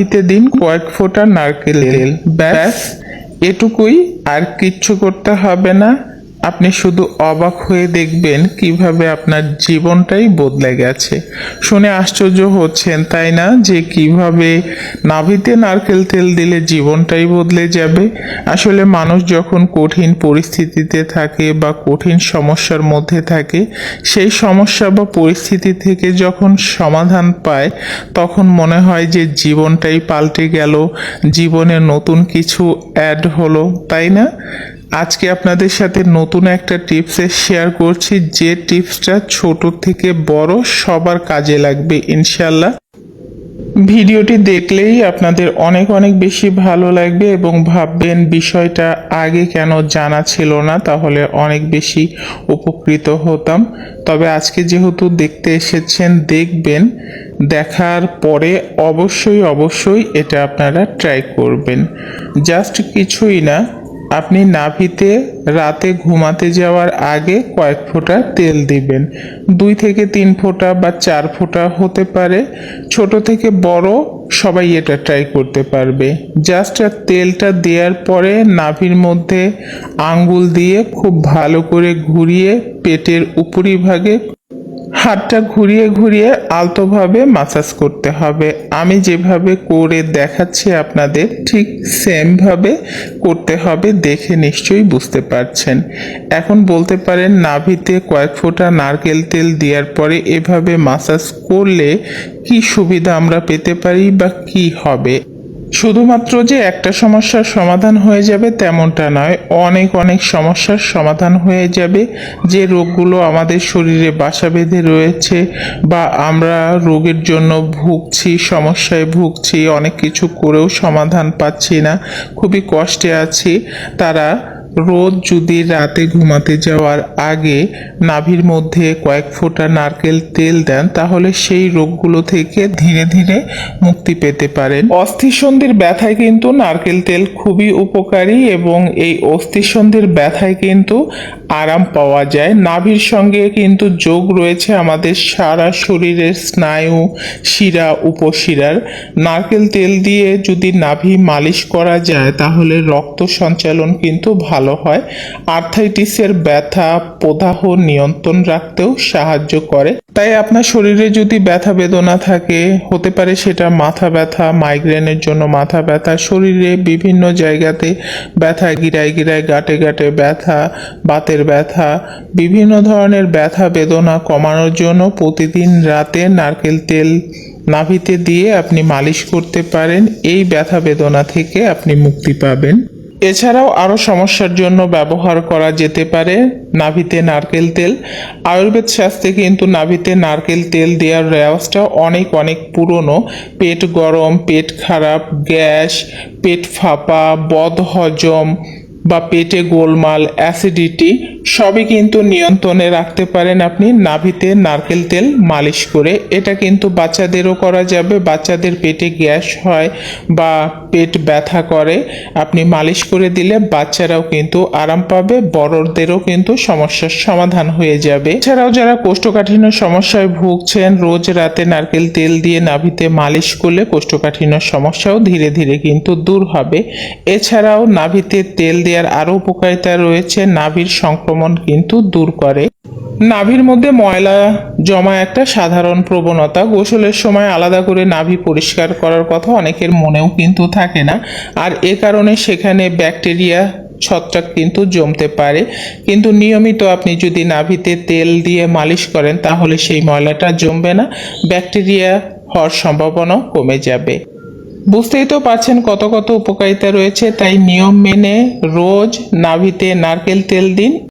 দিতে দিন কয়েক ফোটা নারকেল তেল ব্যাস এটুকুই আর কিচ্ছু করতে হবে না। আপনি শুধু অবাক হয়ে দেখবেন কীভাবে আপনার জীবনটাই বদলে গেছে। শুনে আশ্চর্য হচ্ছেন, তাই না? যে কীভাবে নাভিতে নারকেল তেল দিলে জীবনটাই বদলে যাবে। আসলে মানুষ যখন কঠিন পরিস্থিতিতে থাকে বা কঠিন সমস্যার মধ্যে থাকে, সেই সমস্যা বা পরিস্থিতি থেকে যখন সমাধান পায়, তখন মনে হয় যে জীবনটাই পাল্টে গেল, জীবনে নতুন কিছু অ্যাড হলো, তাই না? আজকে আপনাদের সাথে নতুন একটা টিপসে শেয়ার করছি। যে টিপসটা ছোট থেকে বড় সবার কাজে লাগবে ইনশাল্লাহ ভিডিওটি দেখলেই আপনাদের অনেক অনেক বেশি ভালো লাগবে এবং ভাববেন বিষয়টা আগে কেন জানা ছিল না, তাহলে অনেক বেশি উপকৃত হতাম। তবে আজকে যেহেতু দেখতে এসেছেন, দেখবেন, দেখার পরে অবশ্যই অবশ্যই এটা আপনারা ট্রাই করবেন। জাস্ট কিছুই না আপনি নাভিতে রাতে ঘুমাতে যাওয়ার আগে কয়েক ফোঁটা তেল দিবেন। দুই থেকে তিন ফোঁটা বা চার ফোঁটা হতে পারে। ছোট থেকে বড় সবাই এটা ট্রাই করতে পারবে। জাস্ট তেলটা দেওয়ার পরে নাভির মধ্যে আঙ্গুল দিয়ে খুব ভালো করে ঘুরিয়ে পেটের উপরিভাগে হাতটা ঘুরিয়ে ঘুরিয়ে আলতোভাবে মাসাজ করতে হবে। আমি যেভাবে করে দেখাচ্ছি আপনাদের, ঠিক সেমভাবে করতে হবে দেখে নিশ্চয়ই বুঝতে পারছেন। এখন বলতে পারেন, নাভিতে কয়েক ফোঁটা নারকেল তেল দেওয়ার পরে এভাবে মাসাজ করলে কি সুবিধা আমরা পেতে পারি বা কি হবে? শুধুমাত্র যে একটা সমস্যার সমাধান হয়ে যাবে তেমনটা নয়, অনেক অনেক সমস্যার সমাধান হয়ে যাবে যে রোগগুলো আমাদের শরীরে বাসা বেঁধে রয়েছে বা আমরা রোগের জন্য ভুগছি, সমস্যায় ভুগছি, অনেক কিছু করেও সমাধান পাচ্ছি না, খুবই কষ্টে আছি। তারা রোজ যদি রাতে ঘুমাতে যাওয়ার আগে নাভির মধ্যে কয়েক ফোঁটা নারকেল তেল দেন, তাহলে সেই রোগগুলো থেকে ধীরে ধীরে মুক্তি পেতে পারেন। অস্থিসন্ধির ব্যথায় কিন্তু নারকেল তেল খুবই উপকারী এবং এই অস্থিসন্ধির ব্যথায় কিন্তু আরাম পাওয়া যায়। নাভির সঙ্গে কিন্তু যোগ রয়েছে আমাদের সারা শরীরের স্নায়ু, শিরা, উপশিরার। নারকেল তেল দিয়ে যদি নাভি মালিশ করা যায়, তাহলে রক্ত সঞ্চালন কিন্তু ভালো। হয়। আর্থাইটিসের ব্যথা, প্রদাহ নিয়ন্ত্রণ রাখতেও সাহায্য করে। তাই আপনার শরীরে যদি ব্যথা বেদনা থাকে, হতে পারে সেটা মাথা ব্যথা মাইগ্রেনের জন্য মাথা ব্যথা, শরীরে বিভিন্ন জায়গাতে ব্যথা, গিরায় গিরায় গাঁটে গাঁটে ব্যথা, বাতের ব্যথা, বিভিন্ন ধরনের ব্যথা বেদনা কমানোর জন্য প্রতিদিন রাতে নারকেল তেল নাভিতে দিয়ে আপনি মালিশ করতে পারেন। এই ব্যথা বেদনা থেকে আপনি মুক্তি পাবেন। এছাড়াও আরও সমস্যার জন্য ব্যবহার করা যেতে পারে নাভিতে নারকেল তেল। আয়ুর্বেদ শাস্ত্রে কিন্তু নাভিতে নারকেল তেল দেওয়ার রেওয়াজটা অনেক অনেক পুরনো। পেট গরম, পেট খারাপ, গ্যাস, পেট ফাঁপা, বদহজম বা পেটে গোলমাল, অ্যাসিডিটি সবই কিন্তু নিয়ন্ত্রণে রাখতে পারেন আপনি। নাভিতে নারকেল তেল মালিশ করে। এটা কিন্তু বাচ্চাদেরও করা যাবে। বাচ্চাদের পেটে গ্যাস হয় বা পেট ব্যথা করে। আপনি মালিশ করে দিলে বাচ্চারাও কিন্তু আরাম পাবে। বড়দেরও কিন্তু সমস্যার সমাধান হয়ে যাবে। এছাড়াও যারা কোষ্ঠকাঠিন্য সমস্যায় ভুগছেন, রোজ রাতে নারকেল তেল দিয়ে নাভিতে মালিশ করলে কোষ্ঠকাঠিন্য সমস্যাও ধীরে ধীরে কিন্তু দূর হবে। এছাড়াও নাভিতে তেল দেওয়ার আরও উপকারিতা রয়েছে। নাভির সংক্রমণ কিন্তু দূর করে। নাভির মধ্যে ময়লা জমা একটা সাধারণ প্রবণতা। গোসলের সময় আলাদা করে নাভি পরিষ্কার করার কথা অনেকের মনেও কিন্তু থাকে না। আর এ কারণে সেখানে ব্যাকটেরিয়া, ছত্রাক কিন্তু জমতে পারে। কিন্তু নিয়মিত আপনি যদি নাভিতে তেল দিয়ে মালিশ করেন, তাহলে সেই ময়লাটা জমবে না। ব্যাকটেরিয়া হওয়ার সম্ভাবনাও কমে যাবে। বুঝতেই তো পারছেন কত কত উপকারিতা রয়েছে। তাই নিয়ম মেনে রোজ নাভিতে নারকেল তেল দিন।